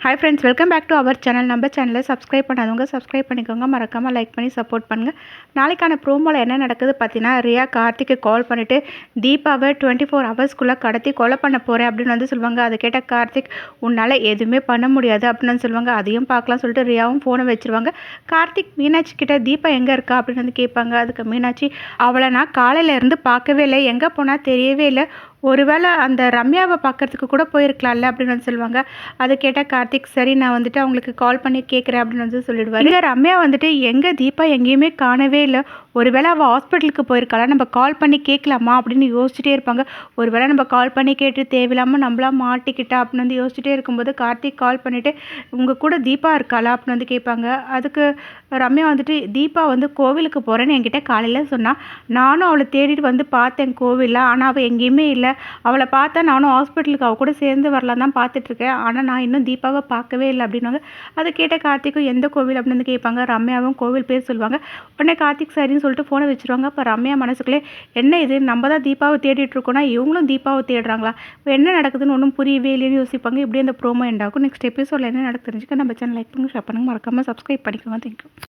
Hi friends welcome back to our channel நம்ம சேனலை subscribe பண்ணாதவங்க சப்ஸ்கிரைப் பண்ணிக்கோங்க. மறக்காமல் லைக் பண்ணி சப்போர்ட் பண்ணுங்கள் நாளைக்கான ப்ரோமோவில் என்ன நடக்குது பார்த்தீங்கன்னா ரியா கார்த்திக்கு கால் பண்ணிவிட்டு தீபாவை டுவெண்ட்டி ஃபோர் ஹவர்ஸ்க்குள்ளே கடத்தி கொலை பண்ண போகிறேன் அப்படின்னு வந்து சொல்லுவாங்க. அதை கேட்ட கார்த்திக் உன்னால் எதுவுமே பண்ண முடியாது அப்படின்னு வந்து சொல்லுவாங்க. அதையும் பார்க்கலாம் சொல்லிட்டு ரியாவும் ஃபோனை வச்சுருவாங்க. கார்த்திக் மீனாட்சி கிட்டே தீபா எங்கே இருக்கா? அப்படின்னு வந்து கேட்பாங்க. அதுக்கு மீனாட்சி அவளை நான் காலையிலேருந்து பார்க்கவே இல்லை. எங்கே போனால் தெரியவே இல்லை. ஒருவேளை அந்த ரம்யாவை பார்க்கறதுக்கு கூட போயிருக்கலாம்ல அப்படின்னு வந்து சொல்லுவாங்க. அது கேட்டால் கார்த்திக் சரி நான் வந்துட்டு அவங்களுக்கு கால் பண்ணி கேட்குறேன் அப்படின்னு வந்து சொல்லிடுவார். இல்லை ரம்யா வந்துட்டு எங்கே தீபா எங்கேயுமே காணவே இல்லை. ஒருவேளை அவள் ஹாஸ்பிட்டலுக்கு போயிருக்காளா? நம்ம கால் பண்ணி கேட்கலாமா அப்படின்னு யோசிச்சுட்டே இருப்பாங்க. ஒருவேளை நம்ம கால் பண்ணி கேட்டு தேவையில்லாமல் நம்மளா மாட்டிக்கிட்டா அப்படின்னு வந்து யோசிச்சுட்டே இருக்கும்போது கார்த்திக் கால் பண்ணிவிட்டு உங்கள் கூட தீபா இருக்காளா? அப்படின்னு வந்து கேட்பாங்க. அதுக்கு ரம்யா வந்துட்டு தீபா வந்து கோவிலுக்கு போகிறேன்னு என்கிட்ட காலையில் சொன்னால் நானும் அவளை தேடிட்டு வந்து பார்த்தேன் கோவிலில். ஆனால் அவள் எங்கேயுமே இல்லை. அவளை பார்த்தா நானும் ஹாஸ்பிட்டலுக்கு அவள் கூட சேர்ந்து வரலாம் தான் பார்த்துட்ருக்கேன். ஆனால் நான் இன்னும் தீபாவை பார்க்கவே இல்லை அப்படின்னாங்க அதை கேட்ட கார்த்திக்கும் எந்த கோவில் அப்படின்னு வந்து கேட்பாங்க. ரம்யாவும் கோவில் பேர் சொல்லுவாங்க. உடனே கார்த்திக் சரின்னு சொல்லிட்டு ஃபோனை வச்சுருவாங்க. அப்போ ரம்யா மனசுக்குள்ளே என்ன இது? நம்ம தான் தீபாவை தேடிட்டு இருக்கோம்னா இவங்களும் தீபாவை தேடுறாங்களா? இப்போ என்ன நடக்குதுன்னு ஒன்றும் புரியவே இல்லைன்னு யோசிப்பாங்க. இப்படி அந்த ப்ரோமோ எண்டாகும் நெக்ஸ்ட் எபிசோடில் என்ன நடக்கு தெரிஞ்சுக்க நம்ம சேனல் லைக் பண்ணுங்க ஷேர் பண்ணுங்க. மறக்காமல் சப்ஸ்கிரைப் பண்ணிக்கோங்க. தேங்க்யூ